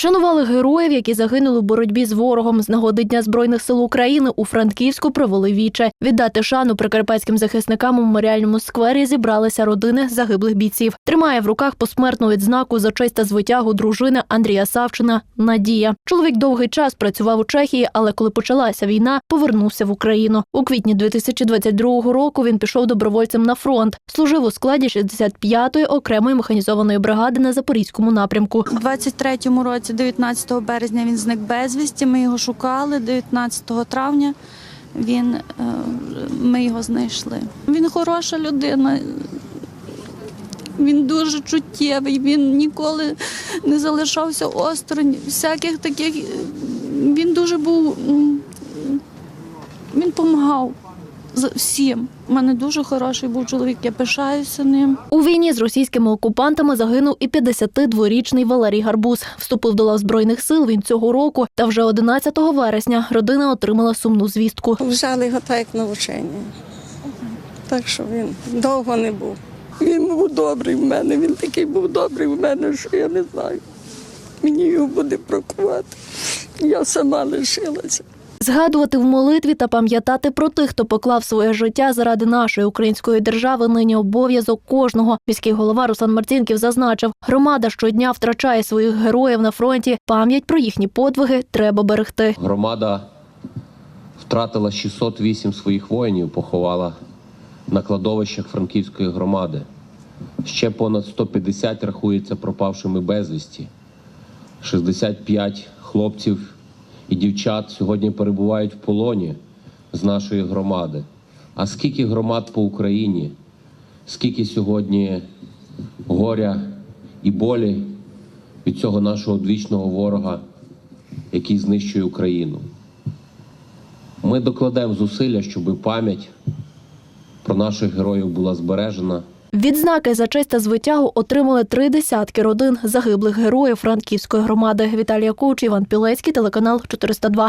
Вшанували героїв, які загинули в боротьбі з ворогом. З нагоди Дня збройних сил України у Франківську провели віче. Віддати шану прикарпатським захисникам у меморіальному сквері зібралися родини загиблих бійців. Тримає в руках посмертну відзнаку за честь та звитягу дружини Андрія Савчина Надія. Чоловік довгий час працював у Чехії, але коли почалася війна, повернувся в Україну. У квітні 2022 року він пішов добровольцем на фронт. Служив у складі 65-ї окремої механізованої бригади на запорізькому напрямку. У 23-му році, 19 березня, він зник безвісті. Ми його шукали. 19 травня він, е, ми його знайшли. Він хороша людина. Він дуже чуттєвий, він ніколи не залишався осторонь. Всяких таких. Він дуже був. Він допомагав всім. У мене дуже хороший був чоловік, я пишаюся ним. У війні з російськими окупантами загинув і 52-річний Валерій Гарбуз. Вступив до лав збройних сил він цього року. Та вже 11 вересня родина отримала сумну звістку. Взяли його так як на учення. Так що він довго не був. Він був добрий в мене, він такий був добрий в мене, що я не знаю. Мені його буде бракувати. Я сама лишилася. Згадувати в молитві та пам'ятати про тих, хто поклав своє життя заради нашої української держави, нині обов'язок кожного. Міський голова Руслан Марцінків зазначив, громада щодня втрачає своїх героїв на фронті. Пам'ять про їхні подвиги треба берегти. Громада втратила 608 своїх воїнів, поховала на кладовищах Франківської громади. Ще понад 150 рахується пропавшими безвісті. 65 хлопців і дівчат сьогодні перебувають в полоні з нашої громади. А скільки громад по Україні, скільки сьогодні горя і болі від цього нашого двічного ворога, який знищує Україну. Ми докладемо зусилля, щоб пам'ять про наших героїв була збережена. Відзнаки за честь та звитягу отримали три десятки родин загиблих героїв Франківської громади. Віталія Коуч, Іван Пілецький, телеканал 402.